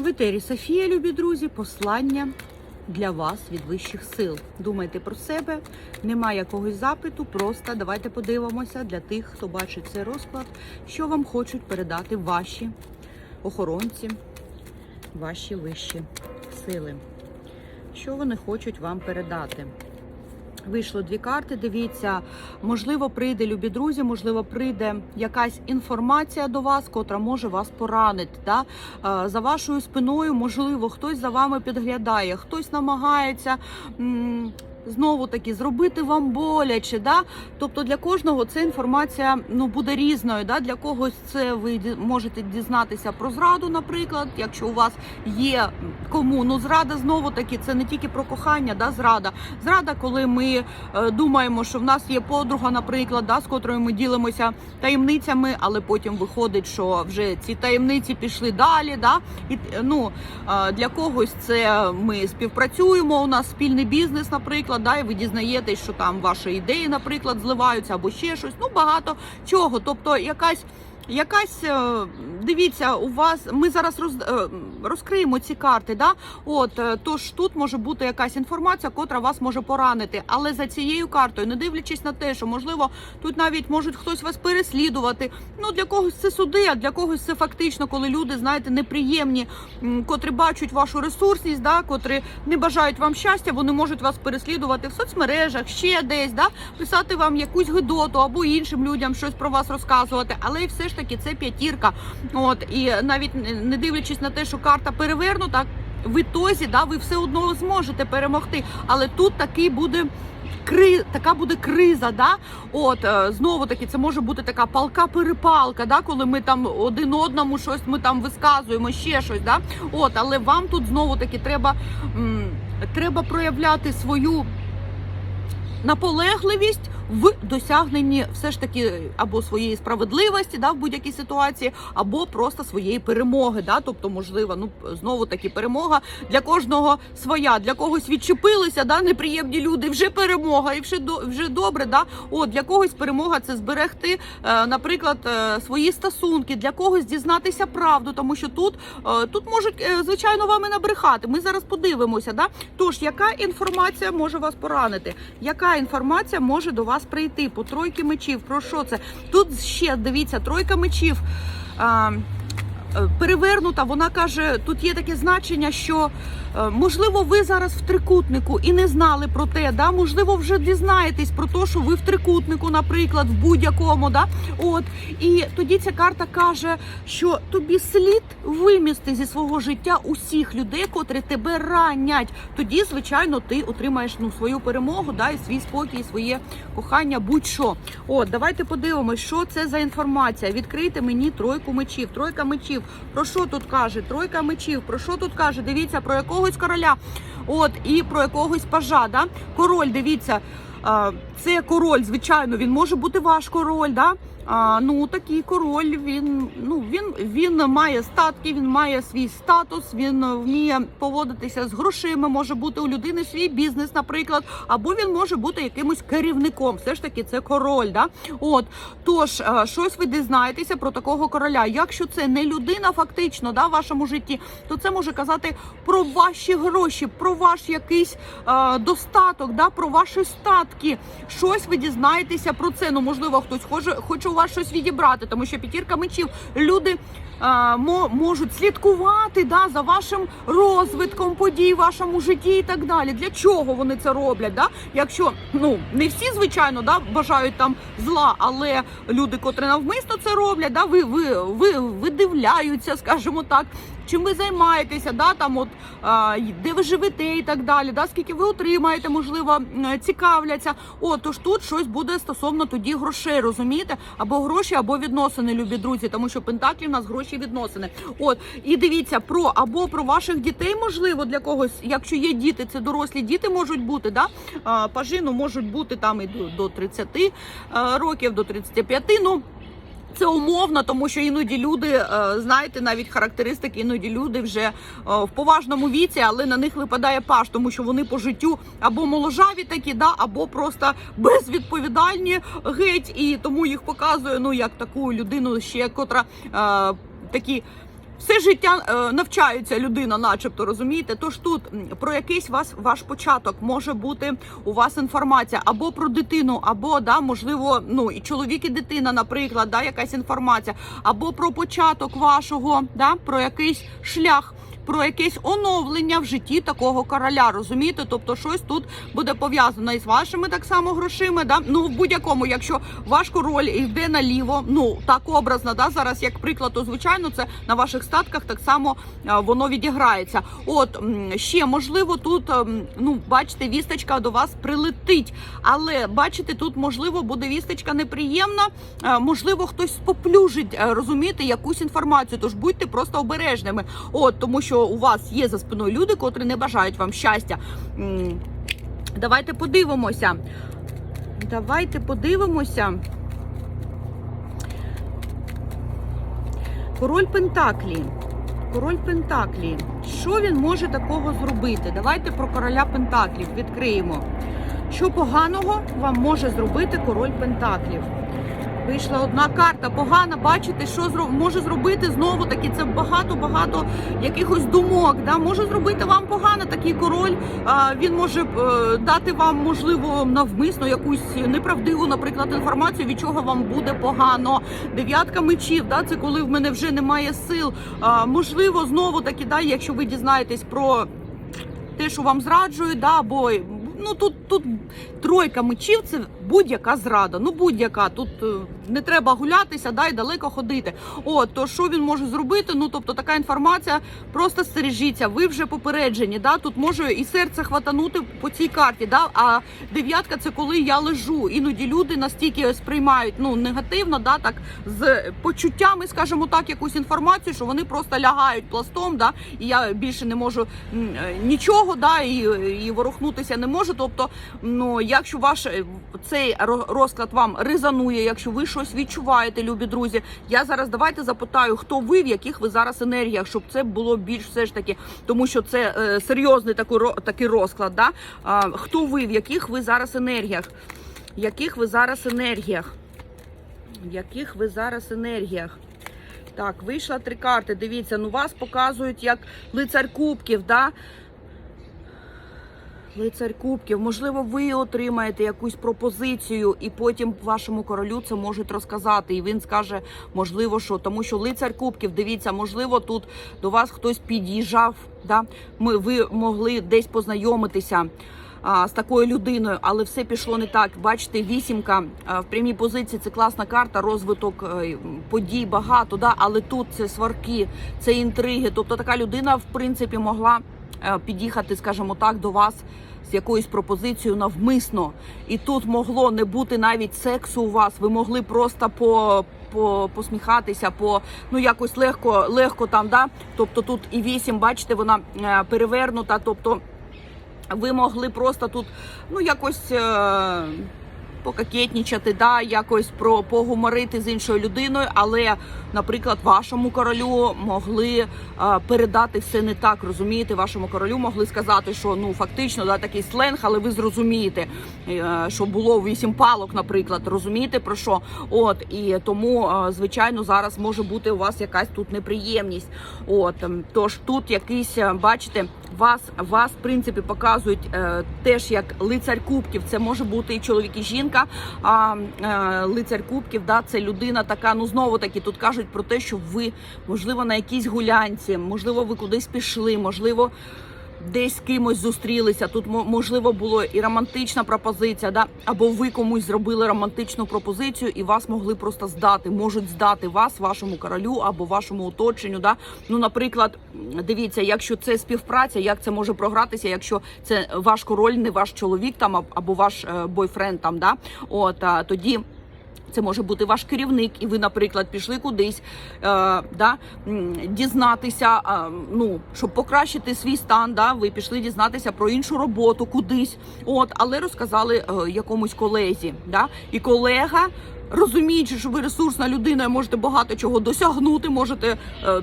В етері Софія, любі друзі, послання для вас від вищих сил. Думайте про себе, немає якогось запиту, просто давайте подивимося для тих, хто бачить цей розклад, що вам хочуть передати ваші охоронці, ваші вищі сили. Що вони хочуть вам передати? Вийшло дві карти. Дивіться, можливо, прийде любі друзі, можливо, прийде якась інформація до вас, котра може вас поранити. Да? Е, За вашою спиною, можливо, хтось за вами підглядає, хтось намагається. Знову таки зробити вам боляче, да? тобто для кожного ця інформація ну буде різною. Да? Для когось це ви можете дізнатися про зраду, наприклад, якщо у вас є кому. Ну зрада знову таки це не тільки про кохання, да, зрада. Зрада, коли ми е, думаємо, що в нас є подруга, наприклад, да, з котрою ми ділимося таємницями, але потім виходить, що вже ці таємниці пішли далі. Да? І, ну, е, для когось це ми співпрацюємо. У нас спільний бізнес, наприклад, да, і ви дізнаєтесь, що там ваші ідеї, наприклад, зливаються або ще щось. Ну багато чого. Тобто, якась. Якась е, дивіться, у вас ми зараз роз, е, розкриємо ці карти. Да? От е, тож тут може бути якась інформація, котра вас може поранити. Але за цією картою, не дивлячись на те, що можливо тут навіть можуть хтось вас переслідувати. Ну для когось це суди, а для когось це фактично, коли люди знаєте неприємні, котрі бачать вашу ресурсність, да, котрі не бажають вам щастя, вони можуть вас переслідувати в соцмережах, ще десь, да, писати вам якусь гидоту або іншим людям щось про вас розказувати. Але все ж таки це п'ятірка. От і навіть не- дивлячись на те, що карта перевернута, в ітозі, да, ви все одно зможете перемогти. Але тут такий буде. Кри, така буде криза, да? От е, знову таки, це може бути така палка перепалка, да? коли ми там один одному щось ми там висказуємо, ще щось, да? От, але вам тут знову таки треба, треба проявляти свою наполегливість в досягненні все ж таки або своєї справедливості, да, в будь-якій ситуації, або просто своєї перемоги. Да, тобто, можливо, ну знову таки перемога для кожного своя, для когось відчепилися, да, неприємні люди. Вже перемога, і вже до вже добре. Да, от для когось перемога це зберегти, е, наприклад, е, свої стосунки, для когось дізнатися правду, тому що тут, е, тут можуть е, звичайно вами набрехати. Ми зараз подивимося. Да? Тож, яка інформація може вас поранити? Яка інформація може до вас прийти по тройки мечів? Про що це? Тут ще дивіться, тройка мечів. А, е, Перевернута, вона каже, тут є таке значення, що можливо ви зараз в трикутнику і не знали про те, да? можливо, вже дізнаєтесь про те, що ви в трикутнику, наприклад, в будь-якому. Да? От і тоді ця карта каже, що тобі слід вимісти зі свого життя усіх людей, котрі тебе ранять. Тоді, звичайно, ти отримаєш ну свою перемогу, да, і свій спокій, і своє кохання, будь-що. От, давайте подивимось, що це за інформація. Відкрийте мені тройку мечів. Тройка мечів. Про що тут каже? Тройка мечів. Про що тут каже? Дивіться про якогось короля. От і про якогось пажа. Да? Король, дивіться. Це король, звичайно, він може бути ваш король. Да? А, ну такий король. Він ну він, він має статки, він має свій статус. Він вміє поводитися з грошима. Може бути у людини свій бізнес, наприклад, або він може бути якимось керівником. Все ж таки, це король. Да? От тож е, щось ви дізнаєтеся про такого короля. Якщо це не людина, фактично, да, в вашому житті, то це може казати про ваші гроші, про ваш якийсь е, достаток, да, про ваші статки. Щось ви дізнаєтеся про це. Ну можливо, хтось хоче, хоче у вас щось відібрати, тому що п'ятірка мечів люди можуть слідкувати да, за вашим розвитком подій в вашому житті і так далі. Для чого вони це роблять? Да? Якщо ну не всі, звичайно, да, бажають там зла, але люди, котрі навмисно це роблять, да, ви, ви, ви видивляються, скажімо так. Чим ви займаєтеся, да, там от а, де ви живете і так далі, да, скільки ви отримаєте, можливо, цікавляться. О, тож тут щось буде стосовно тоді грошей, розумієте? Або гроші, або відносини, любі друзі, тому що пентаклі в нас гроші і відносини. От і дивіться про або про ваших дітей, можливо, для когось, якщо є діти, це дорослі діти можуть бути, да? а, пажі, ну, можуть бути там і до, до 30 е, років, до 35, ну. Це умовно, тому що іноді люди, е, знаєте, навіть характеристики, іноді люди вже е, в поважному віці, але на них випадає паш, тому що вони по життю або моложаві такі, да, або просто безвідповідальні геть, і тому їх показує ну як таку людину, ще котра такі все життя е, навчається людина, начебто розумієте. Тож тут про якийсь вас ваш початок може бути у вас інформація або про дитину, або да, можливо, ну і чоловік, і дитина, наприклад, да, якась інформація, або про початок вашого, да, про якийсь шлях. Про якесь оновлення в житті такого короля, розумієте? Тобто, щось тут буде пов'язано із вашими так само грошима. Да? Ну в будь-якому, якщо ваш король йде наліво, ну так образно, да зараз як приклад, то звичайно це на ваших статках так само а, воно відіграється. От ще можливо, тут ем, ну бачите, вісточка до вас прилетить, але бачите, тут можливо буде вісточка неприємна. е, Можливо, хтось споплюжить, е, розумієте, якусь інформацію. Тож будьте просто обережними. От тому, що у вас є за спиною люди, котрі не бажають вам щастя. Давайте подивимося. Давайте подивимося. Король Пентаклі. Король Пентаклі. Що він може такого зробити? Давайте про короля Пентаклів відкриємо. Що поганого вам може зробити король Пентаклів? Вийшла одна карта погана. Бачите, що може зробити знову таки. Це багато багато якихось думок. Да? Може зробити вам погано такий король. Він може е, дати вам, можливо, навмисно якусь неправдиву, наприклад, інформацію, від чого вам буде погано. Дев'ятка мечів, да? це коли в мене вже немає сил. Можливо, знову таки, да, якщо ви дізнаєтесь про те, що вам зраджують, да, або ну тут, тут тройка мечів це будь-яка зрада. Ну будь-яка. Тут е, не треба гулятися, да, і далеко ходити. От то що він може зробити? Ну тобто така інформація, просто стережіться. Ви вже попереджені. Да, тут може і серце хватанути по цій карті. Да, а дев'ятка це коли я лежу. Іноді люди настільки сприймають ну негативно, да, так з почуттями, скажімо так, якусь інформацію, що вони просто лягають пластом. Да, і я більше не можу е, нічого, да, і, і ворухнутися не можу. Тобто, ну якщо ваш е, цей розклад вам резонує, якщо ви щось відчуваєте, любі друзі, я зараз давайте запитаю, хто ви, в яких ви зараз енергіях, щоб це було більш все ж таки, тому що це е, серйозний такий, такий розклад. Да? А, хто ви, в яких ви зараз енергіях? Яких ви зараз енергіях? Яких ви зараз енергіях? Так, вийшла три карти. Дивіться, ну вас показують як лицар кубків, да? Лицар кубків, можливо, ви отримаєте якусь пропозицію, і потім вашому королю це можуть розказати. І він скаже, можливо, що тому, що лицар кубків, дивіться, можливо, тут до вас хтось під'їжджав. Да? Ми ви могли десь познайомитися. З такою людиною, але все пішло не так. Бачите, вісімка в прямій позиції це класна карта, розвиток е, подій багато. Да, але тут це сварки, це інтриги. Тобто така людина, в принципі, могла під'їхати, скажімо так, до вас з якоюсь пропозицією навмисно. І тут могло не бути навіть сексу у вас. Ви могли просто по. По посміхатися, по ну якось легко, легко там, да. Тобто тут і вісім, бачите, вона е, перевернута. Тобто ви могли просто тут ну якось. Е- Покакетнічати, да, якось про погуморити з іншою людиною, але, наприклад, вашому королю могли е, передати все не так. Розумієте, вашому королю могли сказати, що ну фактично да такий сленг, але ви зрозумієте, е, що було вісім палок, наприклад, розумієте про що? От і тому, е, звичайно, зараз може бути у вас якась тут неприємність. От ем, тож тут якийсь, бачите, вас вас в принципі показують е, теж як лицар кубків. Це може бути і чоловік, і жінка. А е, лицар кубків, да, це людина така. Ну знову таки тут кажуть про те, що ви можливо на якійсь гулянці, можливо, ви кудись пішли, можливо. Десь з кимось зустрілися. Тут мо- можливо було і романтична пропозиція, да або ви комусь зробили романтичну пропозицію, і вас могли просто здати. Можуть здати вас, вашому королю або вашому оточенню. Да, ну, наприклад, дивіться, якщо це співпраця, як це може програтися, якщо це ваш король, не ваш чоловік там або ваш е, бойфренд там, да, от тоді. Це може бути ваш керівник, і ви, наприклад, пішли кудись е, да, дізнатися, е, ну щоб покращити свій стан. Да, ви пішли дізнатися про іншу роботу кудись. От, але розказали е, якомусь колезі. Да, і колега розуміючи, що ви ресурсна людина, можете багато чого досягнути, можете е,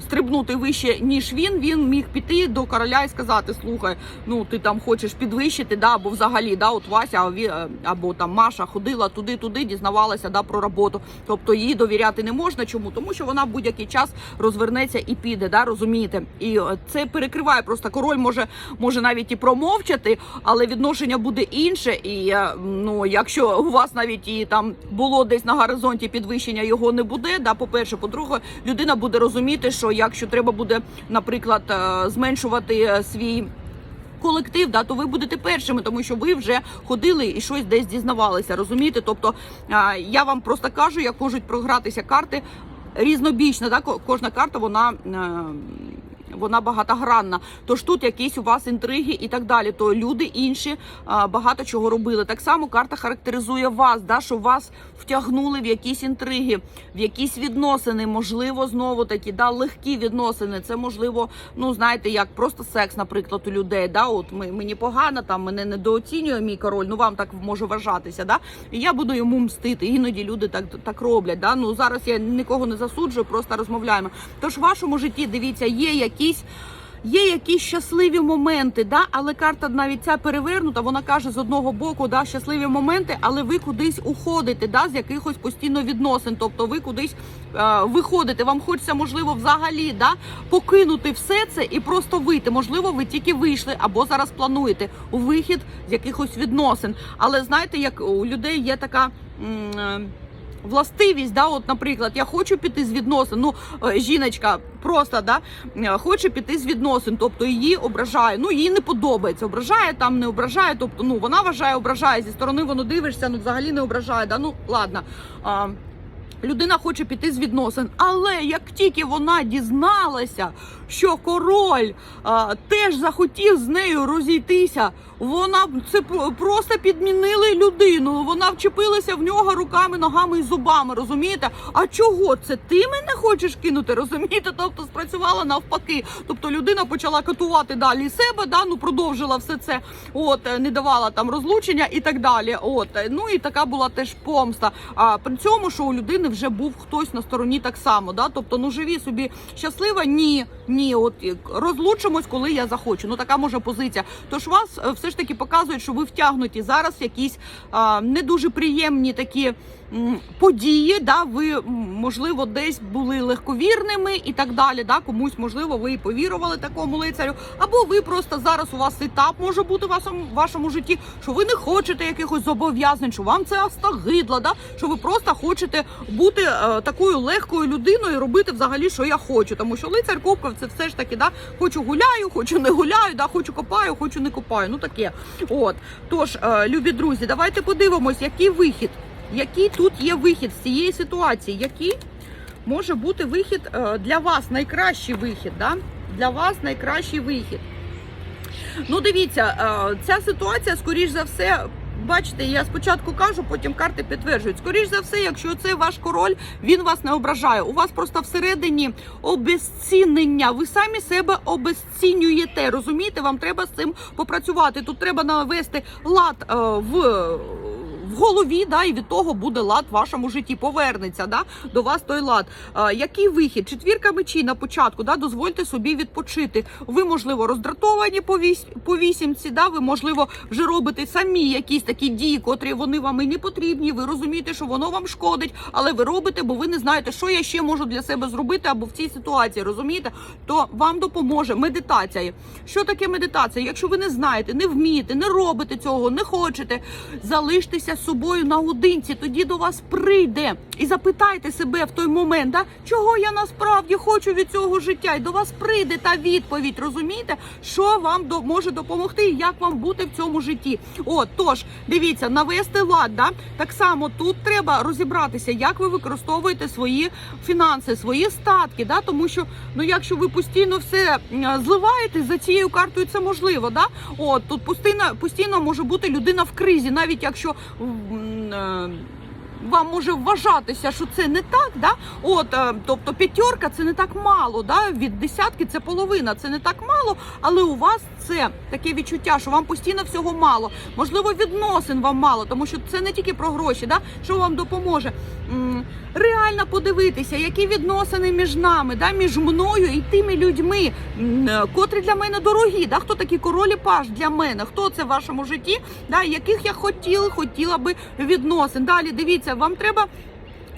стрибнути вище, ніж він. Він міг піти до короля і сказати: слухай, ну ти там хочеш підвищити, да, або взагалі, да, от Вася, е, або там Маша ходила туди-туди, дізнавалася да, про роботу. Тобто їй довіряти не можна. Чому? Тому що вона будь-який час розвернеться і піде, да, розумієте? І е, це перекриває просто король може, може навіть і промовчати, але відношення буде інше. І ну, якщо у вас навіть і там було десь на горизонті підвищення, його не буде. Да, по-перше, по-друге, людина буде розуміти, що якщо треба буде, наприклад, е, зменшувати е, свій. Колектив, да, то ви будете першими, тому що ви вже ходили і щось десь дізнавалися. Розумієте? Тобто а, я вам просто кажу, як можуть програтися карти різнобічно. Да? ко- Кожна карта вона. Е, Вона багатогранна, тож тут якісь у вас інтриги і так далі. То люди інші багато чого робили. Так само карта характеризує вас, да, що вас втягнули в якісь інтриги, в якісь відносини. Можливо, знову такі да, легкі відносини. Це можливо, ну знаєте, як просто секс, наприклад, у людей. Да, от ми мені погано, там мене недооцінює мій король. Ну вам так може вважатися. Да, і я буду йому мстити. Іноді люди так так роблять. Да? Ну зараз я нікого не засуджую, просто розмовляємо. Тож в вашому житті дивіться, є якісь. Є якісь щасливі моменти, да, але карта навіть ця перевернута. Вона каже з одного боку, да, щасливі моменти, але ви кудись уходите, да, з якихось постійно відносин. Тобто ви кудись е, виходите. Вам хочеться, можливо, взагалі да, покинути все це і просто вийти. Можливо, ви тільки вийшли або зараз плануєте вихід з якихось відносин. Але знаєте, як у людей є така. м, е, Властивість, да, от, наприклад, я хочу піти з відносин. Ну, е, жіночка просто да, е, хоче піти з відносин, тобто її ображає. Ну, їй не подобається. Ображає там, не ображає. Тобто, ну вона вважає, ображає зі сторони, воно дивишся, ну взагалі не ображає. Да? Ну ладно. А, Людина хоче піти з відносин, але як тільки вона дізналася, що король а, теж захотів з нею розійтися, вона це про- просто підмінили людину. Вона вчепилася в нього руками, ногами і зубами. Розумієте? А чого це ти мене хочеш кинути? Розумієте? Тобто спрацювала навпаки. Тобто людина почала катувати далі себе, да ну продовжила все це. От не давала там розлучення і так далі. От ну і така була теж помста. А при цьому, що у людини вже був хтось на стороні так само. Да? Тобто, ну живі собі щаслива, ні, ні, от розлучимось, коли я захочу. Ну така може позиція. Тож вас е, все ж таки показують, що ви втягнуті зараз якісь а, не дуже приємні такі. Події, да, ви можливо десь були легковірними і так далі. Да, комусь можливо ви і повірували такому лицарю, або ви просто зараз у вас етап може бути в вашому, житті, що ви не хочете якихось зобов'язань, що вам це остагидло, да, що ви просто хочете бути е, такою легкою людиною, і робити взагалі, що я хочу. Тому що лицар кубков це все ж таки, да, хочу гуляю, хочу не гуляю, да, хочу копаю, хочу не копаю. Ну таке. От тож, е, любі друзі, давайте подивимось, який вихід, який тут є вихід з цієї ситуації, який може бути вихід е, для вас, найкращий вихід. Да? Для вас найкращий вихід. Ну, дивіться, е, ця ситуація, скоріш за все. Бачите, я спочатку кажу, потім карти підтверджують. Скоріш за все, якщо це ваш король, він вас не ображає. У вас просто всередині обезцінення. Ви самі себе обезцінюєте. Розумієте, вам треба з цим попрацювати. Тут треба навести лад е, в. В голові, да, і від того буде лад в вашому житті. Повернеться да, до вас той лад. А, який вихід? Четвірка мечі на початку. Да, дозвольте собі відпочити. Ви, можливо, роздратовані по вісь, по вісімці. Да, ви, можливо, вже робите самі якісь такі дії, котрі вони вам і не потрібні. Ви розумієте, що воно вам шкодить, але ви робите, бо ви не знаєте, що я ще можу для себе зробити або в цій ситуації. Розумієте? То вам допоможе медитація. Що таке медитація? Якщо ви не знаєте, не вмієте, не робите цього, не хочете, залиштеся собою наодинці. Тоді до вас прийде і запитайте себе в той момент, да, чого я насправді хочу від цього життя. І до вас прийде та відповідь. Розумієте, що вам до може допомогти, і як вам бути в цьому житті. От тож дивіться, навести лад. Да? Так само тут треба розібратися, як ви використовуєте свої фінанси, свої статки. Да? Тому що ну, якщо ви постійно все зливаєте за цією картою, це можливо. Да? От тут постійно, постійно може бути людина в кризі, навіть якщо м, е, вам може вважатися, що це не так, да? От, е, тобто п'ятерка це не так мало, да? від десятки це половина, це не так мало, але у вас це таке відчуття, що вам постійно всього мало. Можливо, відносин вам мало, тому що це не тільки про гроші, да? що вам допоможе. Реально подивитися, які відносини між нами, да? між мною і тими людьми, е, котрі для мене дорогі. Да? Хто такий король і паж для мене? Хто це в вашому житті? Да? Яких я хотіла, хотіла би відносин. Далі дивіться, вам треба.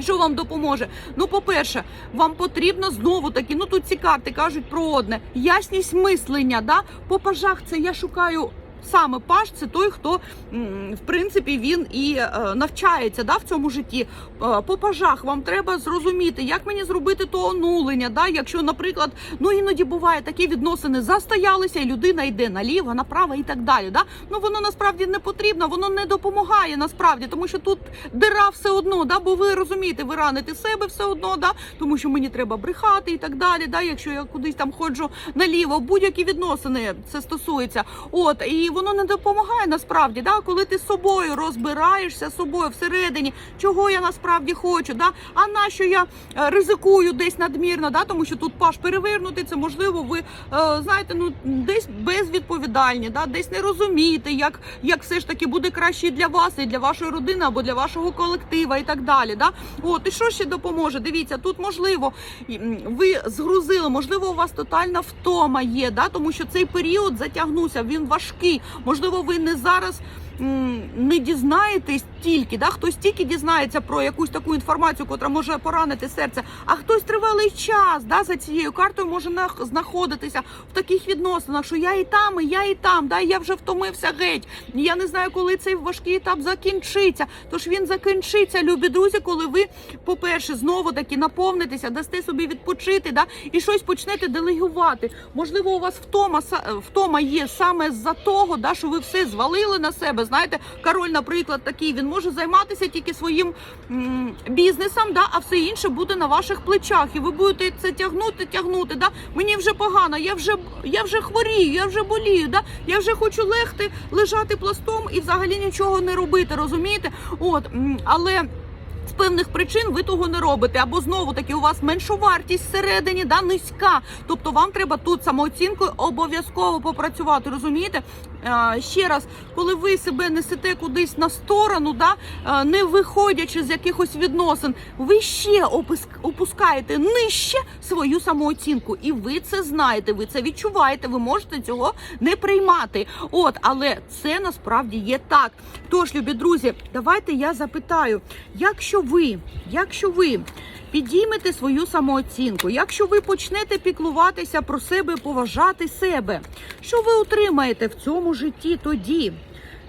Що вам допоможе? Ну, по-перше, вам потрібно знову таки, ну тут ці карти кажуть про одне. Ясність мислення. Да? По пажах це я шукаю. Саме паж це той, хто в принципі він і е, навчається да, в цьому житті. Е, По пажах вам треба зрозуміти, як мені зробити то онулення. Да? Якщо, наприклад, ну іноді буває такі відносини застоялися, і людина йде наліво, направо і так далі. Да? Ну воно насправді не потрібно, воно не допомагає насправді, тому що тут дира все одно, да? бо ви розумієте, ви раните себе все одно, да? тому що мені треба брехати і так далі. Да? Якщо я кудись там ходжу наліво, будь-які відносини це стосується. От і воно не допомагає насправді, да? коли ти з собою розбираєшся з собою всередині, чого я насправді хочу, да? а на що я е, ризикую десь надмірно, да? тому що тут паш перевернутий, це можливо, ви е, знаєте, ну десь безвідповідальні, да? десь не розумієте, як, як все ж таки буде краще для вас, і для вашої родини або для вашого колектива і так далі. Да? От, і що ще допоможе? Дивіться, тут можливо ви згрузили, можливо, у вас тотальна втома є, да? тому що цей період затягнувся, він важкий. Можливо, ви не зараз. Не дізнаєтесь тільки, да хтось тільки дізнається про якусь таку інформацію, котра може поранити серце, а хтось тривалий час да за цією картою може нах- знаходитися в таких відносинах, що я і там, і я і там, да я вже втомився геть. Я не знаю, коли цей важкий етап закінчиться. Тож він закінчиться, любі друзі, коли ви, по-перше, знову таки наповнитеся, дасте собі відпочити, да і щось почнете делегувати. Можливо, у вас втома втома є саме з-за того, да, що ви все звалили на себе. Знаєте, король, наприклад, такий він може займатися тільки своїм бізнесом, да, а все інше буде на ваших плечах, і ви будете це тягнути, тягнути. Да? Мені вже погано, я вже я вже хворію, я вже болію. Да? Я вже хочу легти, лежати пластом і взагалі нічого не робити. Розумієте? От але. З певних причин ви того не робите, або знову таки у вас меншовартість всередині, да низька. Тобто вам треба тут самооцінкою обов'язково попрацювати. Розумієте? Ще раз, коли ви себе несете кудись на сторону, да не виходячи з якихось відносин, ви ще опускаєте нижче свою самооцінку, і ви це знаєте, ви це відчуваєте. Ви можете цього не приймати. От, але це насправді є так. Тож, любі друзі, давайте я запитаю, якщо ви, якщо ви підіймете свою самооцінку, якщо ви почнете піклуватися про себе, поважати себе, що ви отримаєте в цьому житті тоді?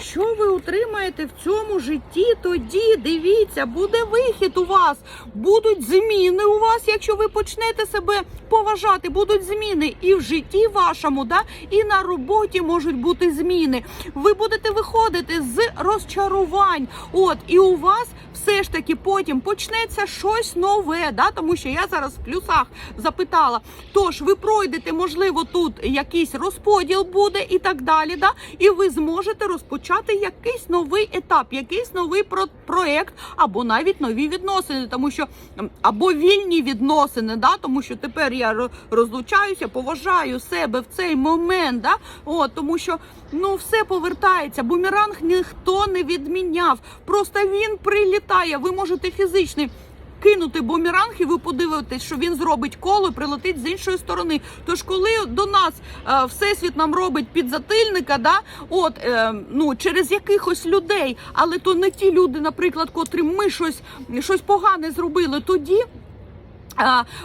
Що ви отримаєте в цьому житті тоді? Дивіться, буде вихід у вас, будуть зміни у вас, якщо ви почнете себе поважати, будуть зміни і в житті вашому, да, і на роботі можуть бути зміни. Ви будете виходити з розчарувань. От і у вас все ж таки потім почнеться щось нове, да, тому що я зараз в плюсах запитала. Тож ви пройдете, можливо, тут якийсь розподіл буде і так далі. Да, і ви зможете розпочати якийсь новий етап, якийсь новий про проект або навіть нові відносини, тому що або вільні відносини, да, тому що тепер я розлучаюся, поважаю себе в цей момент, да, от, тому що ну все повертається. Бумеранг ніхто не відміняв. Просто він прилітає. Ви можете фізичний. Кинути бумеранг, і ви подивитесь, що він зробить коло прилетить з іншої сторони. Тож, коли до нас е, всесвіт нам робить підзатильника, да, от е, ну через якихось людей, але то не ті люди, наприклад, котрим ми щось, щось погане зробили, тоді.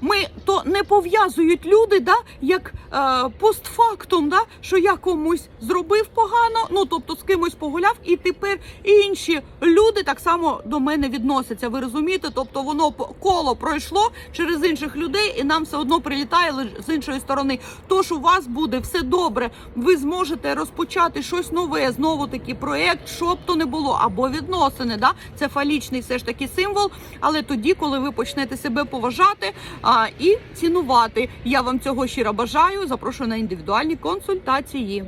Ми то не пов'язують люди, да, як е, постфактум, да, що я комусь зробив погано, ну тобто з кимось погуляв, і тепер інші люди так само до мене відносяться. Ви розумієте? Тобто воно коло пройшло через інших людей, і нам все одно прилітає з іншої сторони. Тож у вас буде все добре. Ви зможете розпочати щось нове, знову таки проект, що б то не було, або відносини. Да? Це фалічний все ж таки символ. Але тоді, коли ви почнете себе поважати а, і цінувати, я вам цього щиро бажаю. Запрошую на індивідуальні консультації.